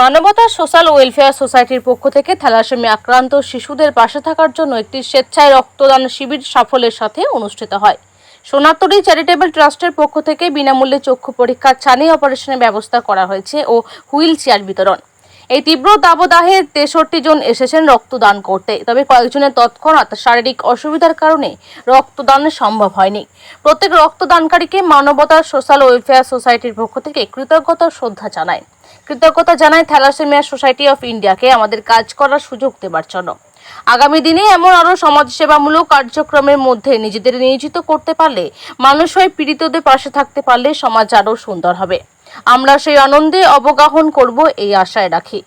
মানবতা, social welfare সোসাইটির পক্ষ থেকে থ্যালাসেমি আক্রান্ত শিশুদের পাশে থাকার জন্য একটি স্বেচ্ছায় রক্তদান শিবির সাফল্যের সাথে অনুষ্ঠিত হয়। সোনাতরি চ্যারিটেবল ট্রাস্টের পক্ষ থেকে বিনামূল্যে চক্ষু পরীক্ষা, ছানি অপারেশনের ব্যবস্থা করা হয়েছে ও হুইল চেয়ার বিতরণ। এই তীব্র দাবদাহে তেষট্টি জন এসেছেন রক্তদান করতে। তবে কয়েকজনের তৎক্ষণাৎ শারীরিক অসুবিধার কারণে রক্তদান সম্ভব হয়নি। প্রত্যেক রক্তদানকারীকে মানবতা, সোশ্যাল ওয়েলফেয়ার সোসাইটির পক্ষ থেকে কৃতজ্ঞতা শ্রদ্ধা জানায় কৃতজ্ঞতা জানায় থ্যালাসেমিয়া সোসাইটি অফ ইন্ডিয়াকে আমাদের কাজ করার সুযোগ দেবার জন্য। আগামী দিনে এমন আরও সমাজসেবামূলক কার্যক্রমের মধ্যে নিজেদের নিয়োজিত করতে পারলে, মানুষ হয়ে পীড়িতদের পাশে থাকতে পারলে সমাজ আরও সুন্দর হবে। আমরা সেই আনন্দে অবগাহন করব এই আশায় রাখি।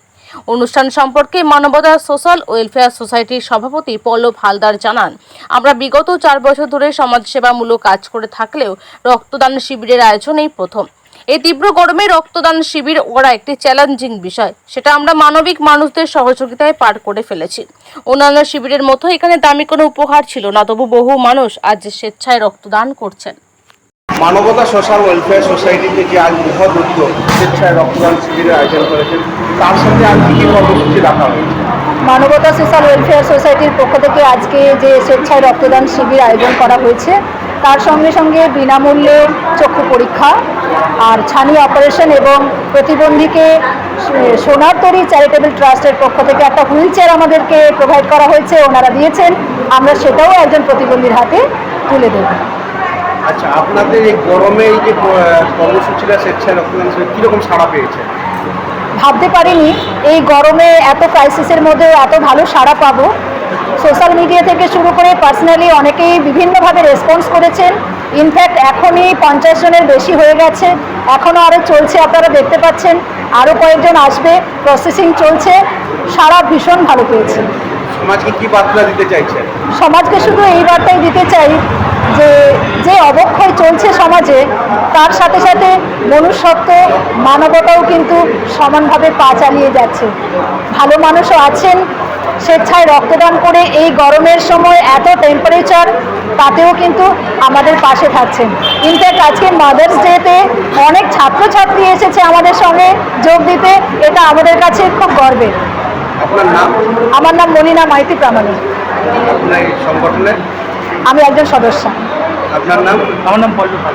অনুষ্ঠান সম্পর্কে মানবতা, সোশ্যাল ওয়েলফেয়ার সোসাইটির সভাপতি পল্লব হালদার জানান, আমরা বিগত চার বছর ধরে সমাজসেবামূলক কাজ করে থাকলেও রক্তদান শিবিরের আয়োজন এই প্রথম। এই তীব্র গরমে রক্তদান শিবির ওরা একটি চ্যালেঞ্জিং বিষয়। সেটা আমরা মানবিক মানুষদের সহযোগিতায় পার করে ফেলেছি। অন্যান্য শিবিরের মতো এখানে দামি কোনো উপহার ছিল না, তবু বহু মানুষ আজ স্বেচ্ছায় রক্তদান করছেন। মানবতা সোশ্যাল ওয়েলফেয়ার সোসাইটি থেকে আজ বৃহৎ উদ্যোগ, স্বেচ্ছায় রক্তদান শিবিরের আয়োজন করেছেন, তার সঙ্গে আজ কী কী কর্মসূচি রাখা হয়েছে? মানবতা সোশ্যাল ওয়েলফেয়ার সোসাইটির পক্ষ থেকে আজকে যে স্বেচ্ছায় রক্তদান শিবির আয়োজন করা হয়েছে, তার সঙ্গে সঙ্গে বিনামূল্যে চক্ষু পরীক্ষা আর ছানি অপারেশন এবং প্রতিবন্ধীকে সোনার সোনারতরী চ্যারিটেবল ট্রাস্টের পক্ষ থেকে একটা হুইল চেয়ার আমাদেরকে প্রোভাইড করা হয়েছে, ওনারা দিয়েছেন। আমরা সেটাও একজন প্রতিবন্ধীর হাতে তুলে দেব। আচ্ছা আপনাদের এই গরমে এই যে কর্মসূচিটা স্বেচ্ছায় রক্তদান কীরকম সাড়া পেয়েছে? ভাবতে পারিনি এই গরমে এত ক্রাইসিসের মধ্যে এত ভালো সাড়া পাবো। সোশ্যাল মিডিয়া থেকে শুরু করে পার্সোনালি অনেকেই বিভিন্নভাবে রেসপন্স করেছেন। ইনফ্যাক্ট এখনই পঞ্চাশ জনের বেশি হয়ে গেছে। এখনও আরও চলছে আপনারা দেখতে পাচ্ছেন। আরও কয়েকজন আসবে প্রসেসিং চলছে। সারা ভীষণ ভালো পেয়েছে। সমাজকে কি বার্তা দিতে চাইছেন? সমাজকে শুধু এই বার্তাই দিতে চাই যে যে অবক্ষয় চলছে সমাজে তার সাথে সাথে মনুষ্যত্ব মানবতাও কিন্তু সমানভাবে পা চালিয়ে যাচ্ছে। ভালো মানুষও আছেন স্বেচ্ছায় রক্তদান করে এই গরমের সময় এত টেম্পারেচার তাতেও কিন্তু আমাদের পাশে থাকছেন। ইনফ্যাক্ট আজকে মাদার্স ডেতে অনেক ছাত্রছাত্রী এসেছে আমাদের সঙ্গে যোগ দিতে এটা আমাদের কাছে খুব গর্বের। আমার নাম মলিনা মাইতি প্রামাণিক। আমি একজন সদস্য। আপনার নাম? আমার নাম পল্লব পাল।